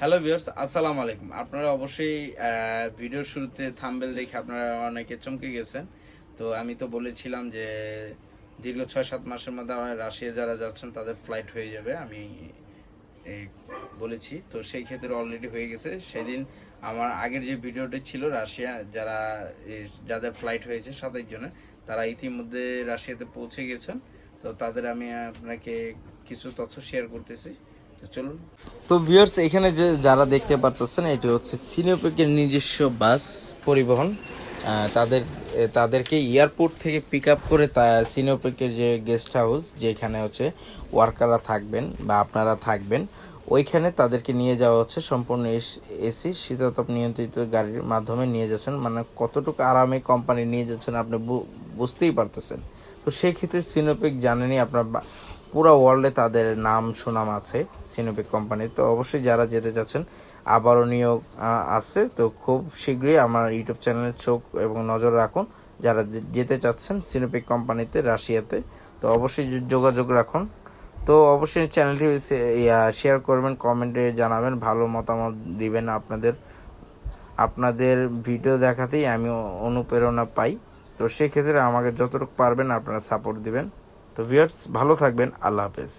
Hello viewers আসসালামু আলাইকুম। আপনারা অবশ্যই ভিডিওর শুরুতে থাম্বেল দেখে আপনারা অনেকে চমকে গেছেন। তো আমি তো বলেছিলাম যে, দীর্ঘ ছয় সাত মাসের মধ্যে আমার রাশিয়া যারা যাচ্ছেন, তাদের ফ্লাইট হয়ে যাবে। আমি বলেছি। তো সেই ক্ষেত্রে অলরেডি হয়ে গেছে। সেদিন আমার আগের যে ভিডিওটি ছিল, রাশিয়া যারা যাদের ফ্লাইট হয়েছে সাতাশ জনের, তারা ইতিমধ্যে রাশিয়াতে পৌঁছে গেছেন। তো তাদের আমি আপনাকে কিছু তথ্য শেয়ার করতেছি। চলুন। তো ভিউয়ার্স এখানে যে যারা দেখতে পারতেছেন, এটি হচ্ছে সিনিয়পেকের নিজস্ব বাস পরিবহন। তাদের তাদেরকে এয়ারপোর্ট থেকে পিক আপ করে তা সিনিয়পেকের যে গেস্ট হাউস যেখানে হচ্ছে ওয়ার্কাররা থাকবেন বা আপনারা থাকবেন, ওইখানে তাদেরকে নিয়ে যাওয়া হচ্ছে সম্পূর্ণ এসি শীতাতপ নিয়ন্ত্রিত গাড়ির মাধ্যমে নিয়ে যাচ্ছেন। মানে কতটুকু আরামে কোম্পানি নিয়ে যাচ্ছেন আপনি বুঝতেই পারতেছেন। তো সেক্ষেত্রে সিনোপেক জানেনই আপনার পুরো ওয়ার্ল্ডে তাদের নাম সুনাম আছে সিনোপেক কোম্পানির তো। অবশ্যই যারা যেতে চাচ্ছেন, আবারও নিয়োগ আছে। তো খুব শীঘ্রই আমার ইউটিউব চ্যানেলের চোখ এবং নজর রাখুন। যারা যেতে চাচ্ছেন সিনোপেক কোম্পানিতে রাশিয়াতে, তো অবশ্যই যোগাযোগ রাখুন। তো অবশ্যই চ্যানেলটি শেয়ার করবেন কমেন্টে জানাবেন, ভালো মতামত দিবেন আপনাদের। আপনাদের ভিডিও দেখাতেই আমি অনুপ্রেরণা পাই। তো সেক্ষেত্রে আমাকে যতটুকু পারবেন আপনারা সাপোর্ট দিবেন। তো ভিউয়ার্স ভালো থাকবেন আল্লাহ হাফেজ।